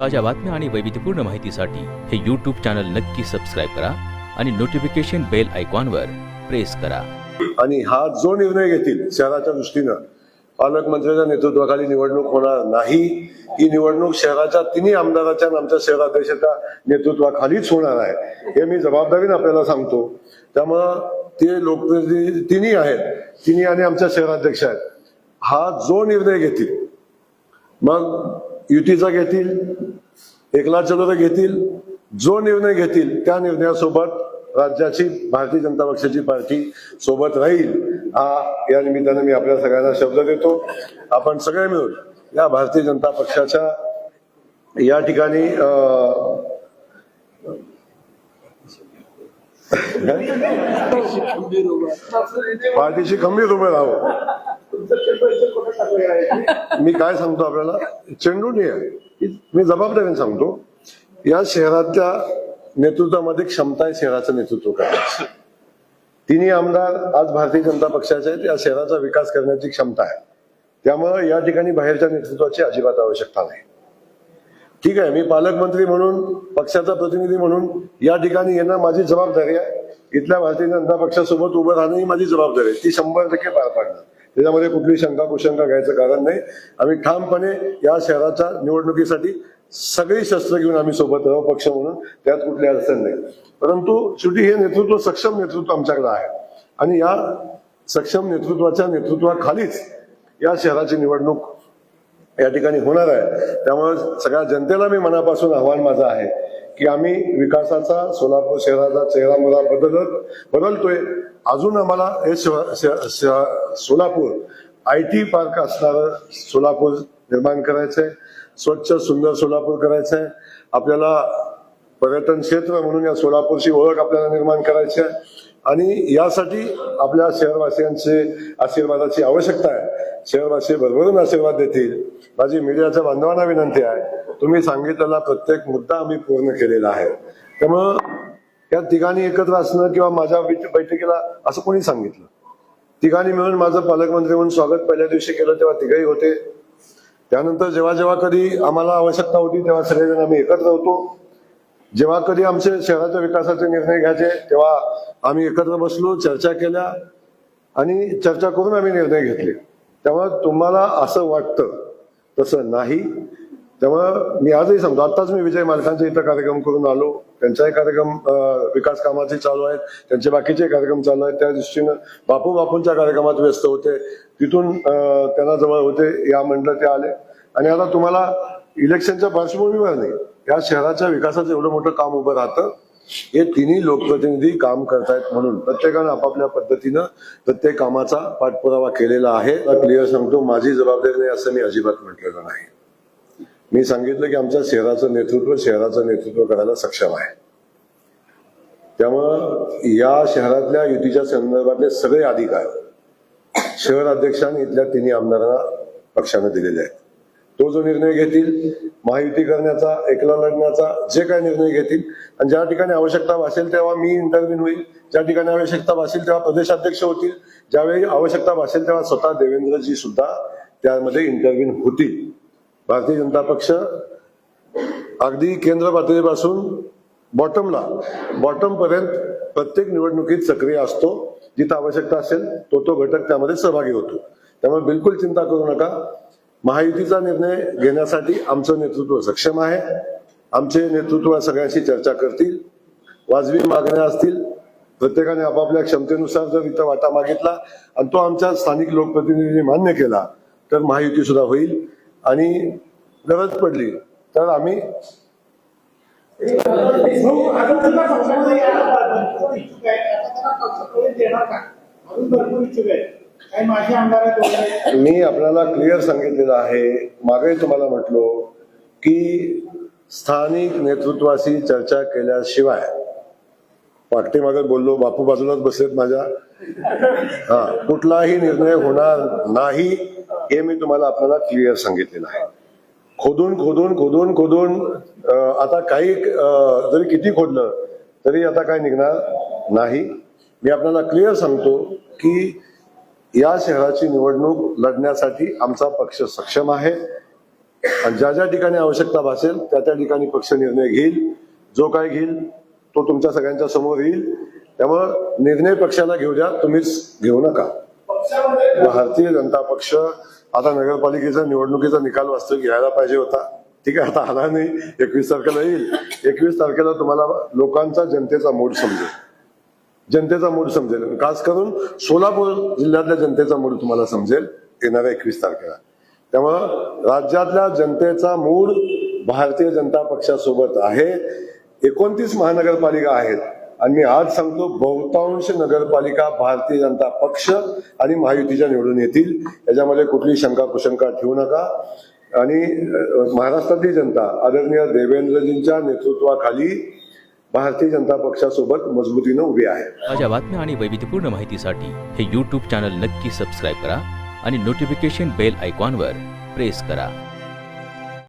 ताज्या बातम्या आणि वैविध्यपूर्ण माहितीसाठी हे यूट्यूब चॅनल नक्की सबस्क्राईब करा आणि नोटिफिकेशन बेल आयकॉनवर प्रेस करा. आणि हा जो निर्णय घेतील शहराच्या दृष्टीनं पालकमंत्र्यांच्या नेतृत्वाखाली निवडणूक होणार नाही. ही निवडणूक शहराच्या तिन्ही आमदाराच्या आणि आमच्या शहराध्यक्षाच्या नेतृत्वाखालीच होणार आहे. हे मी जबाबदारीने आपल्याला सांगतो. त्यामुळं ते लोकप्रतिनिधी तिन्ही आहेत. तिन्ही आणि आमच्या शहराध्यक्ष आहेत. हा जो निर्णय घेतील मग युतीचा घेतील एकला चलो घेतील जो निर्णय घेतील त्या निर्णयासोबत राज्याची भारतीय जनता पक्षाची पार्टी सोबत राहील. हा या निमित्तानं मी आपल्या सगळ्यांना शब्द देतो. आपण सगळे मिळून या भारतीय जनता पक्षाच्या या ठिकाणी पार्टीशी खंबीर उभे राहू मी काय सांगतो आपल्याला? चेंडू आहे. मी जबाबदारीने सांगतो. या शहरातल्या नेतृत्वामध्ये क्षमता आहे शहराचं नेतृत्व करायचं तिन्ही आमदार आज भारतीय जनता पक्षाचे आहेत. या शहराचा विकास करण्याची क्षमता आहे. त्यामुळं या ठिकाणी बाहेरच्या नेतृत्वाची अजिबात आवश्यकता नाही. ठीक आहे मी पालकमंत्री म्हणून पक्षाचा प्रतिनिधी म्हणून या ठिकाणी येणं माझी जबाबदारी आहे. इथल्या भारतीय जनता पक्षासोबत उभं राहणं ही माझी जबाबदारी आहे. ती शंभर टक्के पार पाडणार. त्याच्यामध्ये कुठली शंका कुशंका घ्यायचं कारण नाही. आम्ही ठामपणे या शहराच्या निवडणुकीसाठी सगळी शस्त्र घेऊन आम्ही सोबत राहू पक्ष म्हणून. त्यात कुठली अडचण नाही. परंतु शेवटी हे नेतृत्व सक्षम नेतृत्व आमच्याकडे आहे. आणि या सक्षम नेतृत्वाच्या नेतृत्वाखालीच या शहराची निवडणूक या ठिकाणी होणार आहे. त्यामुळे सगळ्या जनतेला मी मनापासून आव्हान माझं आहे. की आम्ही विकासाचा सोलापूर शहराचा चेहरा मला बदलत बदलतोय. अजून आम्हाला हे सोलापूर आय टी पार्क असणारं सोलापूर निर्माण करायचंय. स्वच्छ सुंदर सोलापूर करायचं आहे आपल्याला पर्यटन क्षेत्र म्हणून या सोलापूरची ओळख आपल्याला निर्माण करायची आहे आणि यासाठी आपल्या शहरवासियांचे आशीर्वादाची आवश्यकता आहे. शहरवासी भरभरून आशीर्वाद देतील. माझी मीडियाच्या बांधवांना विनंती आहे तुम्ही सांगितलेला प्रत्येक मुद्दा आम्ही पूर्ण केलेला आहे. त्यामुळं या तिघांनी एकत्र असणं किंवा माझ्या बैठकीला असं कोणी सांगितलं? तिघांनी मिळून माझं पालकमंत्री म्हणून स्वागत पहिल्या दिवशी केलं तेव्हा तिघही होते. त्यानंतर जेव्हा जेव्हा कधी आम्हाला आवश्यकता होती तेव्हा सगळेजण आम्ही एकत्र होतो. जेव्हा कधी आमचे शहराच्या विकासाचे निर्णय घ्यायचे तेव्हा आम्ही एकत्र बसलो चर्चा केल्या आणि चर्चा करून आम्ही निर्णय घेतले. त्यामुळे तुम्हाला असं वाटतं तसं नाही. त्यामुळं मी आजही सांगतो आताच मी विजय मालकांच्या इथं कार्यक्रम करून आलो. त्यांचाही कार्यक्रम विकास कामाचे चालू आहेत. त्यांचे बाकीचे कार्यक्रम चालू आहेत. त्या दृष्टीनं बापू बापूंच्या कार्यक्रमात व्यस्त होते. तिथून त्यांना जवळ होते. या म्हटलं ते आले. आणि आता तुम्हाला इलेक्शनच्या पार्श्वभूमीवर नाही या शहराच्या विकासाचं एवढं मोठं काम उभं राहतं. हे तिन्ही लोकप्रतिनिधी काम करतायत म्हणून प्रत्येकानं आपापल्या पद्धतीनं प्रत्येक कामाचा पाठपुरावा केलेला आहे. क्लिअर सांगतो माझी जबाबदारी नाही असं मी अजिबात म्हटलेलं नाही. मी सांगितलं की आमच्या शहराचं नेतृत्व शहराचं नेतृत्व करायला सक्षम आहे. त्यामुळं या शहरातल्या युतीच्या संदर्भातले सगळे अधिकार शहर अध्यक्षांनी इथल्या तिन्ही आमदारांना पक्षाने दिलेले आहेत. तो जो निर्णय घेतील महायुती करण्याचा एकला लढण्याचा जे काय निर्णय घेतील आणि ज्या ठिकाणी आवश्यकता भासेल तेव्हा मी इंटरव्ह्यून होईल. ज्या ठिकाणी आवश्यकता भासेल तेव्हा प्रदेशाध्यक्ष होतील. ज्यावेळी आवश्यकता भासेल तेव्हा स्वतः देवेंद्रजी सुद्धा त्यामध्ये इंटरव्ह्यून होतील. भारतीय जनता पक्ष अगदी केंद्र पातळीपासून बॉटमला बॉटम पर्यंत प्रत्येक निवडणुकीत सक्रिय असतो. जिथं आवश्यकता असेल तो तो घटक त्यामध्ये सहभागी होतो. त्यामुळे बिलकुल चिंता करू नका. महायुतीचा निर्णय घेण्यासाठी आमचं नेतृत्व सक्षम आहे. आमचे नेतृत्व सगळ्यांशी चर्चा करतील वाजवी मागण्या असतील. प्रत्येकाने आपापल्या क्षमतेनुसार जर इथं वाटा मागितला आणि तो आमच्या स्थानिक लोकप्रतिनिधींनी मान्य केला तर महायुती सुद्धा होईल. आणि गरज पडली तर आम्ही भरपूर इच्छुक आहे. मी आपल्याला क्लिअर सांगितलेलं आहे. मागे तुम्हाला म्हटलो की स्थानिक नेतृत्वाशी चर्चा केल्याशिवाय पाठीमागे बोललो बापू बाजूलाच बसलेत माझ्या. हा कुठलाही निर्णय होणार नाही हे मी तुम्हाला आपल्याला क्लिअर सांगितलेलं आहे. खोदून खोदून खोदून खोदून आता काही जरी किती खोदलं तरी आता काय निघणार नाही. मी आपल्याला क्लिअर सांगतो की या शहराची निवडणूक लढण्यासाठी आमचा पक्ष सक्षम आहे. आणि ज्या ज्या ठिकाणी आवश्यकता भासेल त्या त्या ठिकाणी पक्ष निर्णय घेईल. जो काय घेईल तो तुमच्या सगळ्यांच्या समोर येईल. त्यामुळं निर्णय पक्षाला घेऊ द्या तुम्हीच घेऊ नका. भारतीय जनता पक्ष आता नगरपालिकेचा निवडणुकीचा निकाल वास्तविक घ्यायला पाहिजे होता. ठीक आहे आता आला नाही. एकवीस तारखेला येईल. एकवीस तारखेला तुम्हाला लोकांचा जनतेचा मूड समजेल. जनतेचा मूड समजेल. खास करून सोलापूर जिल्ह्यातल्या जनतेचा मूड तुम्हाला समजेल येणाऱ्या एकवीस तारखेला. त्यामुळं राज्यातल्या जनतेचा मूड भारतीय जनता पक्षासोबत आहे. एकोणतीस महानगरपालिका आहेत. आणि मी आज सांगतो बहुतांश नगरपालिका भारतीय जनता पक्ष आणि महायुतीच्या निवडून येतील. याच्यामध्ये कुठली शंका कुशंका ठेवू नका. आणि महाराष्ट्रातली जनता आदरणीय देवेंद्रजींच्या नेतृत्वाखाली भारतीय जनता पक्षासोबत मजबूतीनं उभी आहे. माझ्या बातम्या आणि वैविध्यपूर्ण माहितीसाठी हे यूट्यूब चॅनल नक्की सबस्क्राईब करा आणि नोटिफिकेशन बेल आयकॉनवर प्रेस करा.